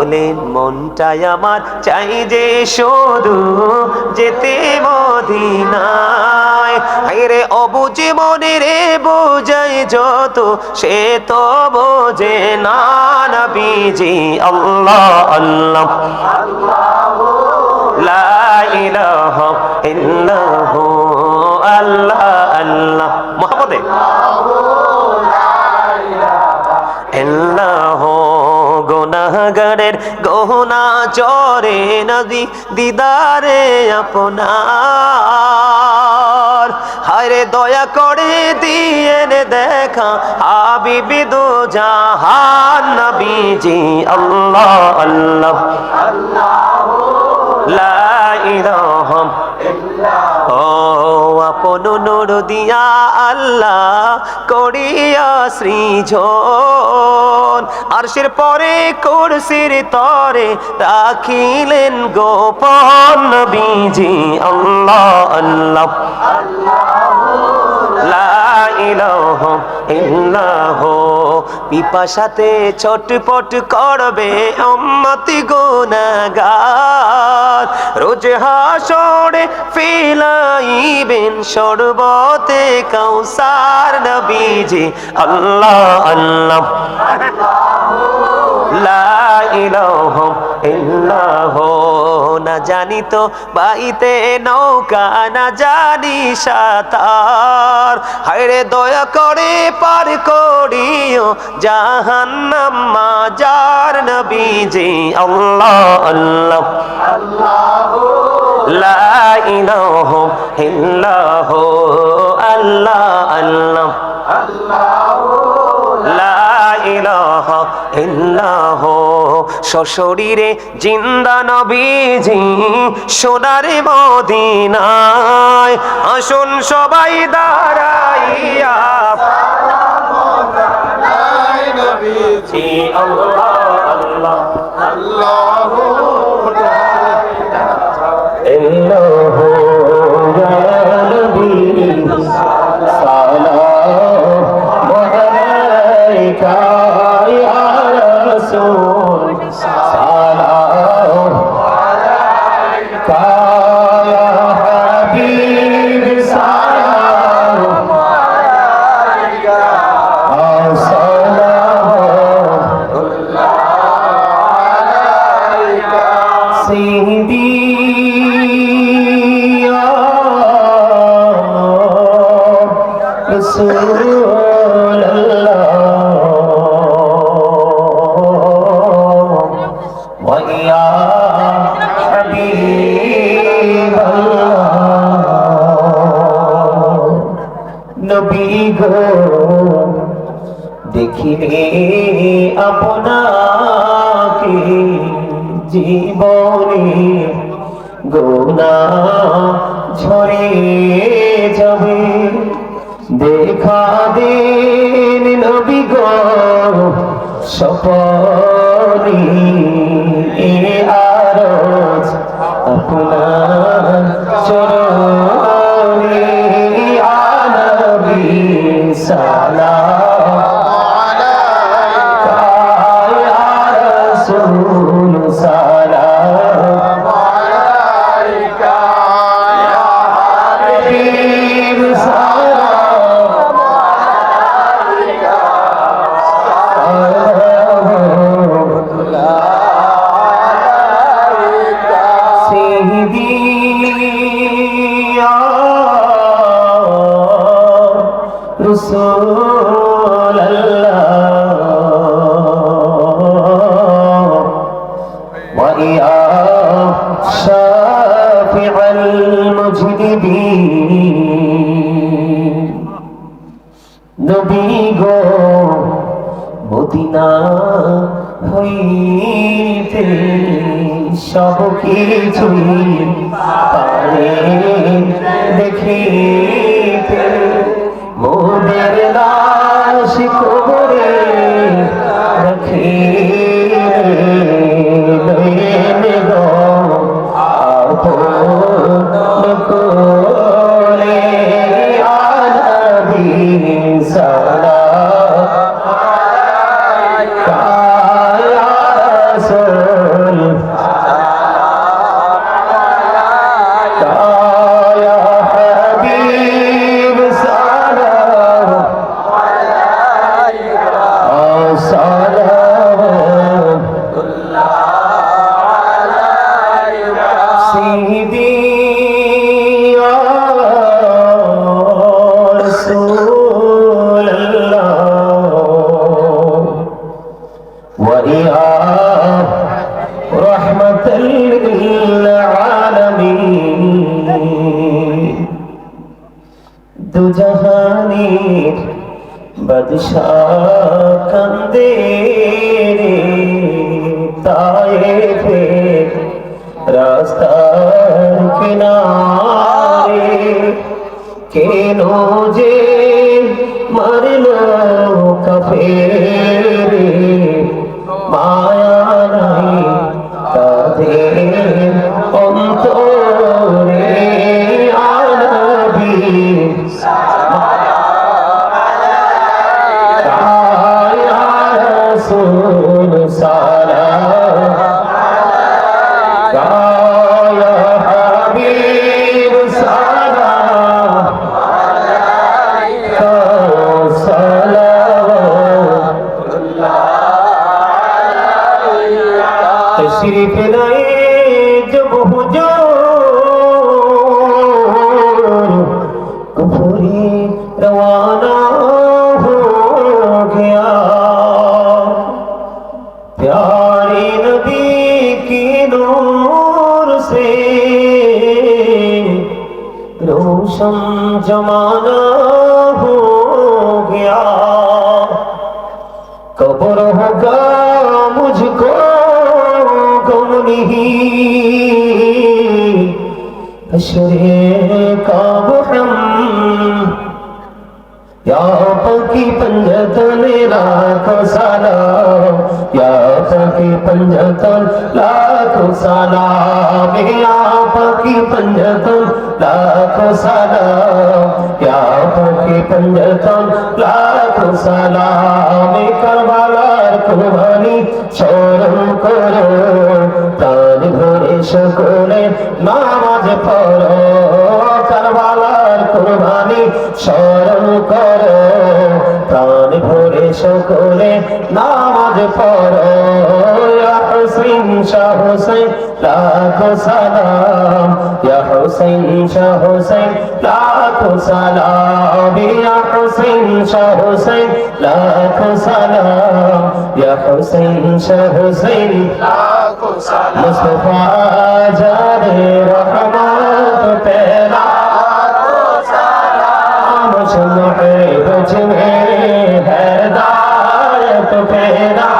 বলেন মনটাই আমার চাই যে শুধু যেতে মদিনায়। অবুঝে মনে রে বোঝাই যত, সে তো বোঝে না নবীজি, আল্লাহ আল্লাহ। লা ইলাহা আল্লাহ আল্লাহ। মোহাম্মদে। আল্লাহ গুনাহগারের গহনা চরে নদী দিদারে আপনার। হায়রে দয়া করে দিয়েন দেখা হাবিবি দু জাহান নবীজি আল্লাহ আল্লাহ। লা ইলাহা ও আপন নূর দিয়া আল্লাহ করিয়া সৃজন। আরশের পরে কুরসির তরে রাখিলেন গোপন বিজি আল্লাহ আল্লাহ। লা ইলাহা ইল্লাহু, পিপাসাতে ছটপট করবে উম্মতি গুনাহগার। রোজ হাসরে ফিলাইবেন সর্বতে কৌসার নবীজি, আল্লাহ আল্লাহ। লা ইলাহা ইল্লাহু। না জানি তো বাইতে নৌকা না জানি সাঁতার। হায়রে দয়া করে পার করিও, জাহান্নাম মাজার নবীজি আল্লাহ আল্লাহ। লা ইলাহা ইল্লাহু আল্লাহ আল্লাহ। সশরীরে জিন্দা নবীজি সোনার মদিনায়। আসুন সবাই দাঁড়াইয়া। জি আল্লাহ আল্লাহ জীবনে গোনা ঝরে যাবে। দেখা দিন নবী গো সপনি এ আরজ আপনার চরণে আনবী সালাম। اهدي يا رسول الله ويا شافع المجدبين نبي گو مدینہ ہوئی تھی সব কিছুই পারে দেখিতে মোদের দাস কবরে বাদশাহ কান্দে রে তায়েফে রাস্তার কিনারে কেন যে মারল কাফের মায়া तशरीफ़ लाए जब जो कपूरी रवाना हो गया। प्यारी नदी की न से रोशन जमाना हो गया। कब्र होगा मुझको حشر کا بحم یا پاکی پنجتن لاکھو سلام की पंजतन, लाख सलाम आप की पंजतन, लाख सलाम आप की पंजतन, लाख सलाम करबलार कुर्बानी शोरम करो তার ঘরে সকলে নামাজ পড়ো করবালার কুরবানি স্মরণ করো প্রাণ ভরে সকলে নামাজ পড়ো। হোসেন শাহ হোসেন লাখো সালাম। ইয়া হোসেন শাহ হোসেন লাখো সালাম। ইয়া হোসেন শাহ হোসেন লাখো সালাম। ইয়া হোসেন শাহ হোসেন লাখো সালাম। মুস্তাফা জারে রহমত পেলা সালাম শুনো হে না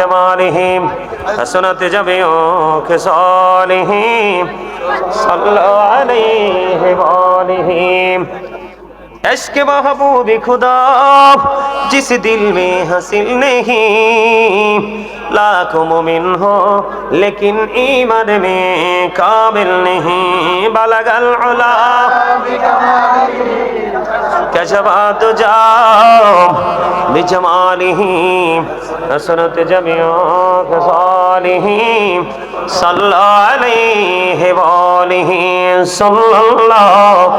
جماله حسنت جميع خصاله صلى عليه وآله عشق محبوب خدا جس دل میں حاصل نہیں لاکھوں مومن ہو لیکن ایمان میں قابل نہیں بلغ العلا كشفت جام بجماله نصرت جميع خصاله صلى عليه وآله صلى الله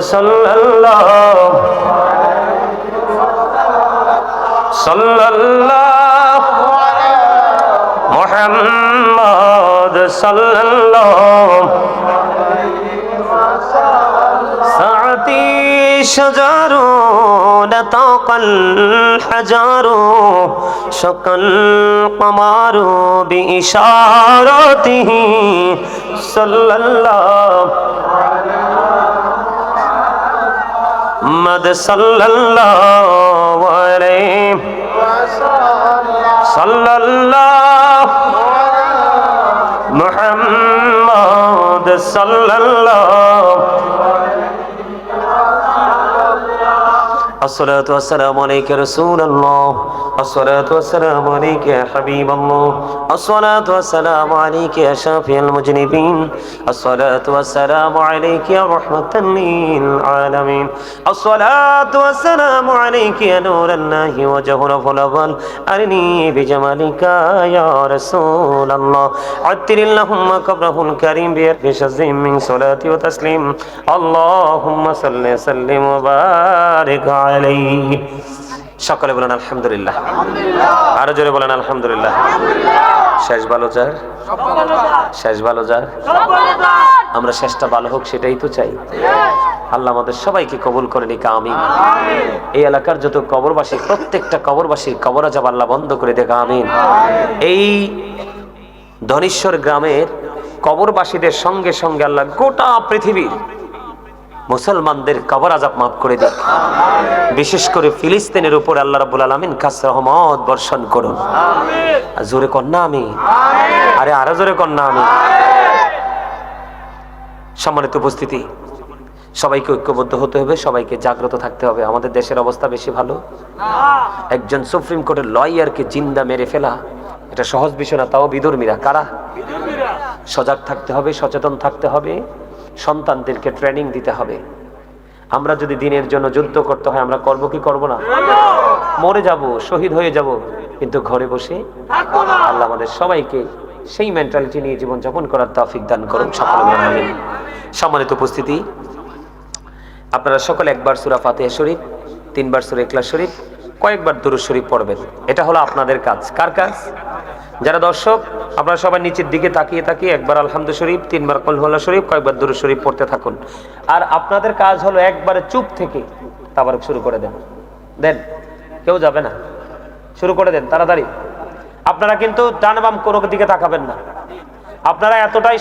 صلى الله صلى الله محمد صلى الله شجر نطق الحجر شق القمر بإشارته صلى الله محمد صلى الله عليه صلى الله محمد صلى الله الصلاة والسلام عليك رسول الله. الصلاة والسلام عليك يا حبيب الله. الصلاة والسلام عليك يا شافي المجنبين. الصلاة والسلام عليك يا رحمة للعالمين. الصلاة والسلام عليك يا نور الله وجهره الأول. أرني بجمالك يا رسول الله. عطر اللهم قبره الكريم بألف شزم من صلاة وتسليم. اللهم صل وسلم وبارك عليه সকলে বলেন আলহামদুলিল্লাহ। আরও জোরে বলেন আলহামদুলিল্লাহ। শেষ ভালো যার? শেষ ভালো যার? আমরা শেষটা ভালো হোক সেটাই তো চাই। আল্লাহ আমাদের সবাইকে কবুল করে নিকা, আমিন। এই এলাকার যত কবরবাসী, প্রত্যেকটা কবরবাসীর কবর আজাব আল্লাহ বন্ধ করে দেখা আমিন। এই ধনেশ্বর গ্রামের কবরবাসীদের সঙ্গে সঙ্গে আল্লাহ গোটা পৃথিবীর মুসলমানদের কবর আজাব মাফ করে দিক বিশেষ করে ফিলিস্তিনের উপর আল্লাহ রাব্বুল আলামিন খাস রহমত বর্ষণ করুন। জোরে কন্যা আমি। আরে আরও জোরে কন্যা আমি। সম্মানিত উপস্থিতি, সবাইকে ঐক্যবদ্ধ হতে হবে, সবাইকে জাগ্রত থাকতে হবে। আমাদের দেশের অবস্থা বেশি ভালো। একজন সুপ্রিম কোর্টের লয়ারকে জিন্দা মেরে ফেলা, এটা সহজ বিষয় না, তাও বিদর্মীরা কারা? সজাগ থাকতে হবে, সচেতন থাকতে হবে। সন্তানদেরকে ট্রেনিং দিতে হবে। আমরা যদি দিনের জন্য যুদ্ধ করতে হয়, আমরা করব কি করব না? মরে যাব, শহীদ হয়ে যাব, কিন্তু ঘরে বসে আল্লাহ আমাদের সবাইকে সেই মেন্টালিটি নিয়ে জীবন যাপন করার তৌফিক দান করুন, সকলে সম্মানিত উপস্থিতি, আপনারা সকলে একবার সুরা ফাতিহা শরীফ, তিনবার সুরা একলা শরীফ, কয়েকবার দুরুদ শরীফ পড়বেন। এটা হলো আপনাদের কাজ। কার কাজ? যারা দর্শক, আপনারা সবাই নিচের দিকে তাকিয়ে থাকি। একবার আলহামদু শরীফ, তিনবার কলহল্লা শরীফ, কয়েকবার দুরু শরীফ পড়তে থাকুন। আর আপনাদের কাজ হলো একবারে চুপ থেকে তাবার শুরু করে দেন। দেন, কেউ যাবে না। শুরু করে দেন, তাড়াতাড়ি। আপনারা কিন্তু ডান বাম কোনো দিকে তাকাবেন না। আপনারা এতটাই